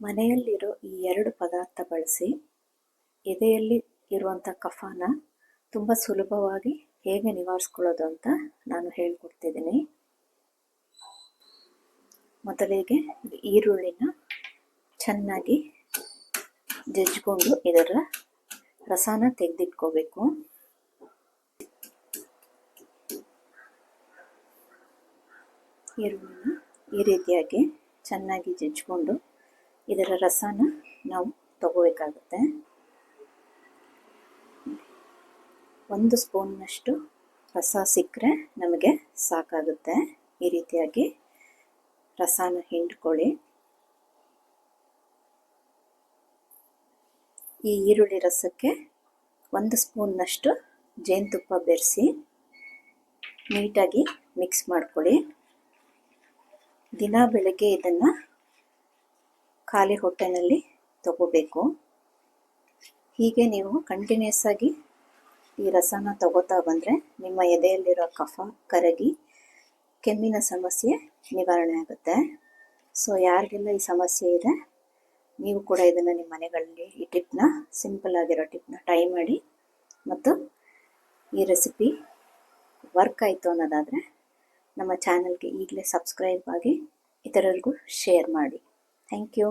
ಮನೆಯಲ್ಲಿರೋ ಈ ಎರಡು ಪದಾರ್ಥ ಬಳಸಿ, ಎದೆಯಲ್ಲಿ ಇರುವಂಥ ಕಫಾನ ತುಂಬ ಸುಲಭವಾಗಿ ಹೇಗೆ ನಿವಾರಿಸ್ಕೊಳ್ಳೋದು ಅಂತ ನಾನು ಹೇಳ್ಕೊಡ್ತಿದ್ದೀನಿ. ಮೊದಲಿಗೆ ಈರುಳ್ಳಿನ ಚೆನ್ನಾಗಿ ಜಜ್ಜಿಕೊಂಡು ಇದರ ರಸನ ತೆಗೆದಿಟ್ಕೋಬೇಕು. ಈರುಳ್ಳಿನ ಈ ರೀತಿಯಾಗಿ ಚೆನ್ನಾಗಿ ಜಜ್ಜಿಕೊಂಡು ಇದರ ರಸನ ನಾವು ತಗೋಬೇಕಾಗುತ್ತೆ. ಒಂದು ಸ್ಪೂನ್ನಷ್ಟು ರಸ ಸಿಕ್ಕರೆ ನಮಗೆ ಸಾಕಾಗುತ್ತೆ. ಈ ರೀತಿಯಾಗಿ ರಸನ ಹಿಂಡ್ಕೊಳ್ಳಿ. ಈ ಈರುಳ್ಳಿ ರಸಕ್ಕೆ ಒಂದು ಸ್ಪೂನ್ನಷ್ಟು ಜೇನುತುಪ್ಪ ಬೆರೆಸಿ ನೀಟಾಗಿ ಮಿಕ್ಸ್ ಮಾಡ್ಕೊಳ್ಳಿ. ದಿನ ಬೆಳಗ್ಗೆ ಇದನ್ನು ಖಾಲಿ ಹೊಟ್ಟೆನಲ್ಲಿ ತಗೋಬೇಕು. ಹೀಗೆ ನೀವು ಕಂಟಿನ್ಯೂಸ್ ಆಗಿ ಈ ರಸನ ತಗೋತಾ ಬಂದರೆ ನಿಮ್ಮ ಎದೆಯಲ್ಲಿರೋ ಕಫ ಕರಗಿ ಕೆಮ್ಮಿನ ಸಮಸ್ಯೆ ನಿವಾರಣೆ ಆಗುತ್ತೆ. ಸೊ ಯಾರಿಗೆಲ್ಲ ಈ ಸಮಸ್ಯೆ ಇದೆ, ನೀವು ಕೂಡ ಇದನ್ನು ನಿಮ್ಮ ಮನೆಗಳಲ್ಲಿ ಈ ಟಿಪ್ನ ಸಿಂಪಲ್ ಆಗಿರೋ ಟಿಪ್ನ ಟ್ರೈ ಮಾಡಿ ಮತ್ತು ಈ ರೆಸಿಪಿ ವರ್ಕ್ ಆಯಿತು ಅನ್ನೋದಾದರೆ ನಮ್ಮ ಚಾನಲ್ಗೆ ಈಗಲೇ ಸಬ್ಸ್ಕ್ರೈಬ್ ಆಗಿ ಇತರರಿಗೂ ಶೇರ್ ಮಾಡಿ. Thank you